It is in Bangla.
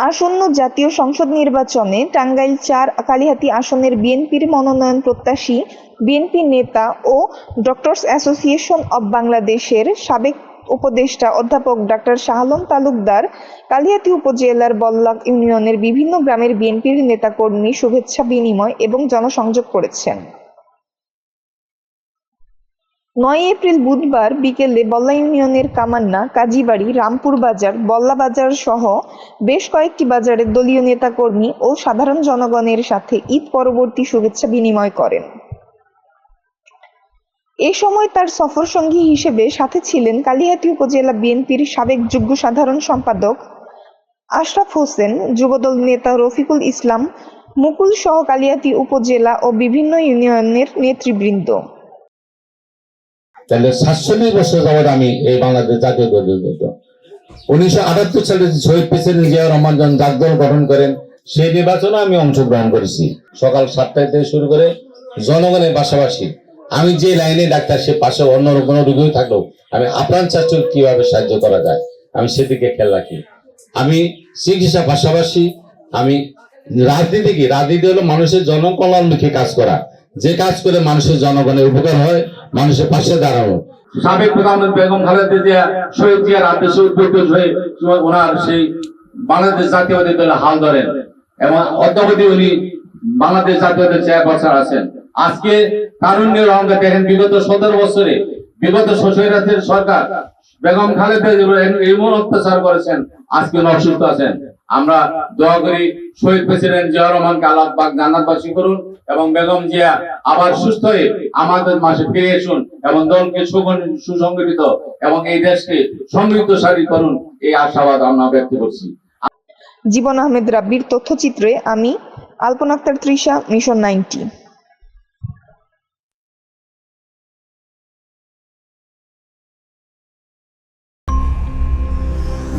আসন্ন জাতীয় সংসদ নির্বাচনে টাঙ্গাইল চার কালিহাতী আসনের বিএনপির মনোনয়ন প্রত্যাশী বিএনপি নেতা ও ডক্টরস অ্যাসোসিয়েশন অব বাংলাদেশের সাবেক উপদেষ্টা অধ্যাপক ডাক্তার শাহালম তালুকদার কালিহাতী উপজেলার বল্লাক ইউনিয়নের বিভিন্ন গ্রামের বিএনপির নেতাকর্মী শুভেচ্ছা বিনিময় এবং জনসংযোগ করেছেন। নয় এপ্রিল বুধবার বিকেলে বল্লা ইউনিয়নের কামান্না, কাজীবাড়ি, রামপুর বাজার, বল্লা বাজার সহ বেশ কয়েকটি বাজারে দলীয় নেতাকর্মী ও সাধারণ জনগণের সাথে ঈদ পরবর্তী শুভেচ্ছা বিনিময় করেন। এ সময় তার সফর সঙ্গী হিসেবে সাথে ছিলেন কালিহাতী উপজেলা বিএনপির সাবেক যুগ্ম সাধারণ সম্পাদক আশরাফ হোসেন, যুবদল নেতা রফিকুল ইসলাম, মুকুল সহ কালিহাতী উপজেলা ও বিভিন্ন ইউনিয়নের নেতৃবৃন্দ। তাহলে সাতচল্লিশ বছর যাবৎ আমি এই বাংলাদেশ জাতীয় নেতা উনিশশো আটাত্তর সালে শহীদ প্রেসিডেন্ট জিয়া রহমান যখন জাগদল গঠন করেন, সেই নির্বাচনে আমি অংশগ্রহণ করেছি। সকাল সাতটায় থেকে শুরু করে জনগণের পাশাপাশি আমি যে লাইনে ডাক্তার, সে পাশে অন্য কোনো রোগীও থাকলেও আমি আপ্রাণ চাচ্ছ কীভাবে সাহায্য করা যায়, আমি সেদিকে খেয়াল রাখি। আমি চিকিৎসা পাশাপাশি আমি রাজনীতি কি? রাজনীতি হলো মানুষের জনকল্যাণমুখী কাজ করা। যে কাজ করে মানুষের জনগণের উপকার হয় মানুষের পাশে দাঁড়ানো সাবেক প্রধানমন্ত্রী বেগম খালেদা জিয়া শহীদ জিয়ার আদেশে উদ্বুদ্ধ হয়ে ওনার সেই বাংলাদেশ জাতীয়বাদী দলে হাল ধরেন এবং অদ্যাবধি উনি বাংলাদেশ জাতীয়তার চেয়ারপারসন আছেন। আজকে তারুণ্যের অহংকার দেখেন, বিগত সতেরো বছরে বিগত সরকার বেগম খালেদা এমন অত্যাচার করেছেন, আজকে অসুস্থ আছেন। আমরা দোয়া করি শহীদ প্রেসিডেন্ট জিয়া রহমানকে আল্লাহ পাক জান্নাতবাসী করুন এবং বেগম জিয়া আবার সুস্থ হয়ে আমাদের মাঝে ফিরে আসুন এবং দলকে সুসংগঠিত এবং এই দেশকে সমৃদ্ধশালী করুন, এই আশাবাদ আমরা ব্যক্ত করছি। জীবন আহমেদ রাব্বির তথ্যচিত্রে আমি আলপনাক্তার Trisha, mission ninety.